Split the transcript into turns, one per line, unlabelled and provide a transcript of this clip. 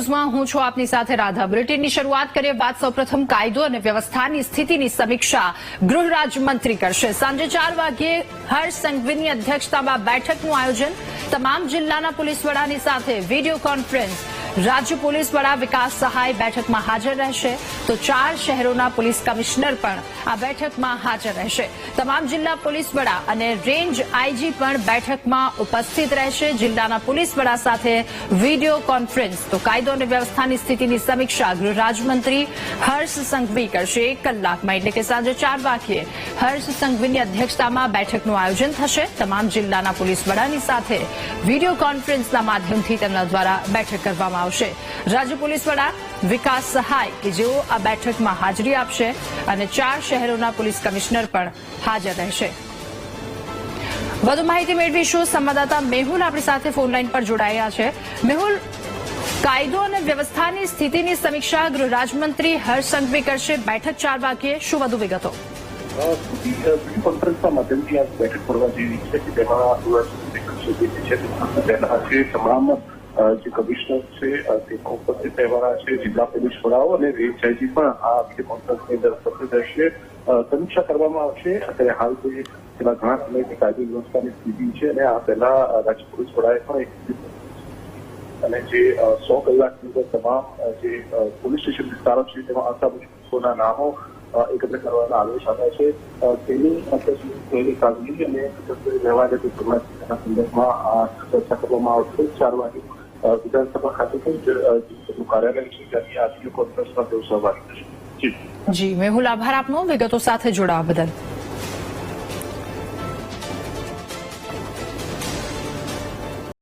ન્યૂઝમાં હું છું આપની સાથે રાધા. બુલેટિનની શરૂઆત કરીએ વાત સૌપ્રથમ કાયદો અને વ્યવસ્થાની સ્થિતિની સમીક્ષા ગૃહ રાજ્યમંત્રી કરશે. સાંજે ચાર વાગ્યે હર્ષ સંઘવીની અધ્યક્ષતામાં બેઠકનું આયોજન તમામ જિલ્લાના પોલીસ વડાની સાથે વીડિયો કોન્ફરન્સ રાજ્ય પોલીસ વડા વિકાસ સહાય બેઠકમાં હાજર રહેશે. તો ચાર શહેરોના પોલીસ કમિશનર પણ આ બેઠકમાં હાજર રહેશે. તમામ જિલ્લા પોલીસ વડા અને રેન્જ આઈજી પણ બેઠકમાં ઉપસ્થિત રહેશે. જિલ્લાના પોલીસ વડા સાથે વીડિયો કોન્ફરન્સ. તો કાયદો અને વ્યવસ્થાની સ્થિતિની સમીક્ષા ગૃહ રાજ્યમંત્રી હર્ષ સંઘવી કરશે. એક કલાકમાં એટલે કે સાંજે ચાર વાગ્યે હર્ષ સંઘવીની અધ્યક્ષતામાં બેઠકનું આયોજન થશે. તમામ જિલ્લાના પોલીસ વડાની સાથે વીડિયો કોન્ફરન્સના માધ્યમથી તેમના દ્વારા બેઠક કરવામાં આવશે. રાજ્ય પોલીસ વડા વિકાસ સહાય કે જેઓ આ બેઠકમાં હાજરી આપશે અને ચાર શહેરોના પોલીસ કમિશનર પણ હાજર રહેશે. વધુ માહિતી મેળવીશું. સંવાદદાતા મેહુલ આપણી સાથે ફોનલાઈન પર જોડાયા છે. મેહુલ, કાયદો અને વ્યવસ્થાની સ્થિતિની સમીક્ષા ગૃહ રાજ્યમંત્રી હર્ષ કરશે. બેઠક ચાર વાગ્યે. શું વધુ વિગતો?
કોન્ફરન્સના માધ્યમથી આ બેઠક કરવા રહી છે કે તેમાં તમામ જે કમિશનર છે તે ઉપસ્થિત રહેવાના છે, જિલ્લા પોલીસ વડાઓ અને રેન્જ પણ આ વીડિયો કોન્ફરન્સની અંદર ઉપસ્થિત રહેશે. સમીક્ષા કરવામાં આવશે. અત્યારે હાલ જે છેલ્લા ઘણા સમયથી કાયદો વ્યવસ્થાની સ્થિતિ છે અને આ પહેલા રાજ્ય પોલીસ વડાએ પણ એક અને જે સો કલાકની અંદર તમામ જે પોલીસ સ્ટેશન વિસ્તારો છે, તેમાં અસામયિકોના નામો એકત્ર કરવાના આદેશ આપ્યા છે. તેની થયેલી કામગીરી અને જતી સંદર્ભમાં ચર્ચા કરવામાં આવશે. ચાર વાગે વિધાનસભા ખાતે પણ કાર્યાલય છે ત્યાંથી આ વીડિયો કોન્ફરન્સમાં તેઓ
જી મેહુલ આભાર આપનો વિગતો સાથે જોડાવા બદલ